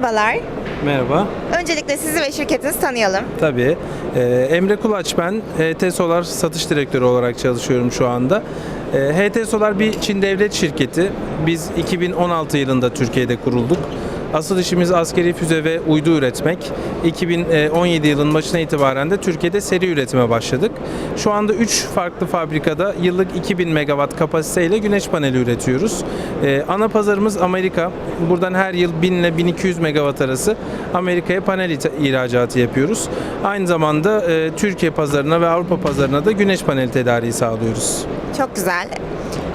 Merhabalar. Merhaba. Öncelikle sizi ve şirketinizi tanıyalım. Tabii. Ee, Emre Kulaç ben. HT Solar satış direktörü olarak çalışıyorum şu anda. Ee, HT Solar bir Çin devlet şirketi. Biz 2016 yılında Türkiye'de kurulduk. Asıl işimiz askeri füze ve uydu üretmek. 2017 yılının başına itibaren de Türkiye'de seri üretime başladık. Şu anda 3 farklı fabrikada yıllık 2000 megawatt kapasiteyle güneş paneli üretiyoruz. Ee, ana pazarımız Amerika. Buradan her yıl 1000 ile 1200 megawatt arası Amerika'ya panel ihracatı yapıyoruz. Aynı zamanda e, Türkiye pazarına ve Avrupa pazarına da güneş paneli tedariği sağlıyoruz. Çok güzel.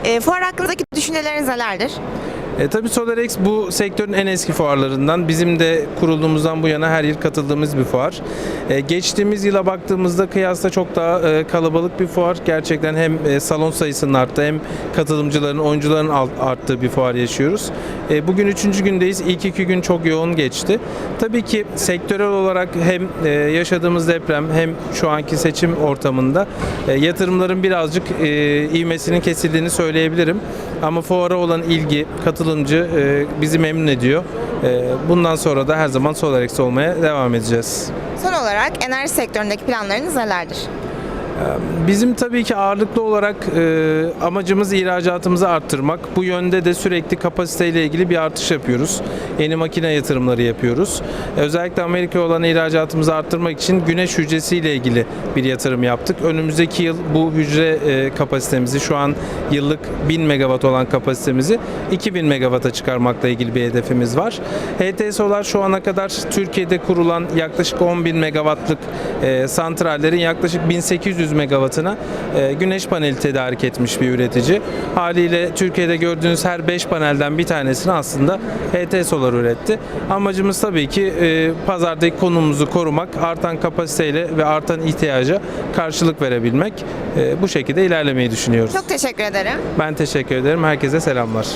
E, fuar hakkındaki düşünceleriniz nelerdir? E, tabii SolarX bu sektörün en eski fuarlarından. Bizim de kurulduğumuzdan bu yana her yıl katıldığımız bir fuar. E, geçtiğimiz yıla baktığımızda kıyasla çok daha e, kalabalık bir fuar. Gerçekten hem e, salon sayısının arttığı hem katılımcıların, oyuncuların arttığı bir fuar yaşıyoruz. E, bugün üçüncü gündeyiz. İlk iki gün çok yoğun geçti. Tabii ki sektörel olarak hem e, yaşadığımız deprem hem şu anki seçim ortamında e, yatırımların birazcık e, ivmesinin kesildiğini söyleyebilirim. Ama fuara olan ilgi, katılımcı e, bizi memnun ediyor. E, bundan sonra da her zaman SolarX olmaya devam edeceğiz. Son olarak enerji sektöründeki planlarınız nelerdir? Bizim tabii ki ağırlıklı olarak e, amacımız ihracatımızı arttırmak. Bu yönde de sürekli kapasiteyle ilgili bir artış yapıyoruz. Yeni makine yatırımları yapıyoruz. Özellikle Amerika olan ihracatımızı arttırmak için güneş hücresiyle ilgili bir yatırım yaptık. Önümüzdeki yıl bu hücre e, kapasitemizi şu an yıllık 1000 megawatt olan kapasitemizi 2000 megawatt'a çıkarmakla ilgili bir hedefimiz var. HT Solar şu ana kadar Türkiye'de kurulan yaklaşık 10.000 megawattlık e, santrallerin yaklaşık 1800 megawattına e, güneş paneli tedarik etmiş bir üretici. Haliyle Türkiye'de gördüğünüz her 5 panelden bir tanesini aslında HT Solar üretti. Amacımız tabii ki e, pazardaki konumumuzu korumak, artan kapasiteyle ve artan ihtiyaca karşılık verebilmek. E, bu şekilde ilerlemeyi düşünüyoruz. Çok teşekkür ederim. Ben teşekkür ederim. Herkese selamlar.